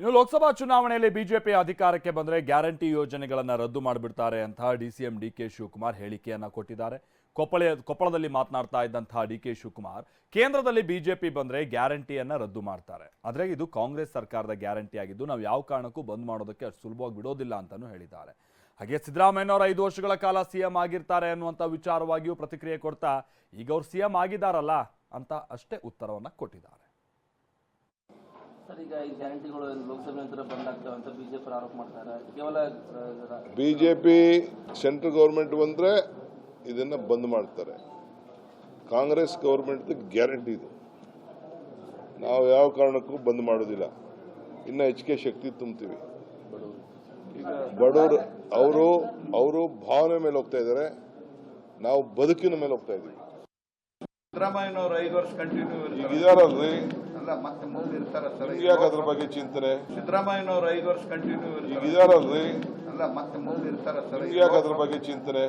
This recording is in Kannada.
ಇನ್ನು ಲೋಕಸಭಾ ಚುನಾವಣೆಯಲ್ಲಿ ಬಿಜೆಪಿ ಅಧಿಕಾರಕ್ಕೆ ಬಂದರೆ ಗ್ಯಾರಂಟಿ ಯೋಜನೆಗಳನ್ನು ರದ್ದು ಮಾಡಿಬಿಡ್ತಾರೆ ಅಂತ D C M D K Shivakumar ಹೇಳಿಕೆಯನ್ನ ಕೊಟ್ಟಿದ್ದಾರೆ. ಕೊಪ್ಪಳ, ಕೊಪ್ಪಳದಲ್ಲಿ ಮಾತನಾಡ್ತಾ ಇದ್ದಂತಹ ಡಿ ಕೆ ಶಿವಕುಮಾರ್, ಕೇಂದ್ರದಲ್ಲಿ ಬಿಜೆಪಿ ಬಂದರೆ ಗ್ಯಾರಂಟಿಯನ್ನ ರದ್ದು ಮಾಡ್ತಾರೆ. ಆದರೆ ಇದು ಕಾಂಗ್ರೆಸ್ ಸರ್ಕಾರದ ಗ್ಯಾರಂಟಿ ಆಗಿದ್ದು ನಾವು ಯಾವ ಕಾರಣಕ್ಕೂ ಬಂದ್ ಮಾಡೋದಕ್ಕೆ ಅಷ್ಟು ಸುಲಭವಾಗಿ ಬಿಡೋದಿಲ್ಲ ಅಂತಲೂ ಹೇಳಿದ್ದಾರೆ. ಹಾಗೆ ಸಿದ್ದರಾಮಯ್ಯನವರು ಐದು ವರ್ಷಗಳ ಕಾಲ ಸಿಎಂ ಆಗಿರ್ತಾರೆ ಅನ್ನುವಂಥ ವಿಚಾರವಾಗಿಯೂ ಪ್ರತಿಕ್ರಿಯೆ ಕೊಡ್ತಾ ಈಗ ಅವ್ರು ಸಿಎಂ ಆಗಿದಾರಲ್ಲ ಅಂತ ಅಷ್ಟೇ ಉತ್ತರವನ್ನ ಕೊಟ್ಟಿದ್ದಾರೆ. ಈಗ ಈ ಗ್ಯಾರಂಟಿಗಳು ಲೋಕಸಭೆ ನಂತರ ಬಂದಾಗ್ತವೆ ಅಂತ ಬಿಜೆಪಿ ಆರೋಪ ಮಾಡ್ತಾರೆ. ಕೇವಲ ಆ, B J P central government ಬಂದರೆ ಇದನ್ನು ಬಂದ್ ಮಾಡ್ತಾರೆ. ಕಾಂಗ್ರೆಸ್ ಗೌರ್ಮೆಂಟ್ ಗ್ಯಾರಂಟಿ ಇದು. ನಾವು ಯಾವ ಕಾರಣಕ್ಕೂ ಬಂದ್ ಮಾಡೋದಿಲ್ಲ. ಇನ್ನು ಹೆಚ್ಚಿಗೆ ಶಕ್ತಿ ತುಂಬ್ತೀವಿ ಬಡವರು ಅವರು ಅವರು ಭಾವನೆ ಮೇಲೆ ಹೋಗ್ತಾ ಇದ್ದಾರೆ. ನಾವು ಬದುಕಿನ ಮೇಲೆ ಹೋಗ್ತಾ ಇದ್ದೀವಿ. ಸಿದ್ದರಾಮಯ್ಯನವರು ಐದು ವರ್ಷ ಕಂಟಿನ್ಯೂ ಇದಾರಲ್ರಿ? ಅಲ್ಲ ಮತ್ತೆ ಮುಂದೆ ಇರ್ತಾರ ಸರ್. ಯಾಕೆ ಅದ್ರ ಬಗ್ಗೆ ಚಿಂತನೆ? ಸಿದ್ದರಾಮಯ್ಯನವರು ಐದು ವರ್ಷ ಕಂಟಿನ್ಯೂ ಈಗ ಇದಾರಲ್ರಿ ಅಲ್ಲ ಮತ್ತೆ ಮುಂದೆ ಇರ್ತಾರ ಸರ್. ಯಾಕೆ ಅದ್ರ ಬಗ್ಗೆ ಚಿಂತನೆ?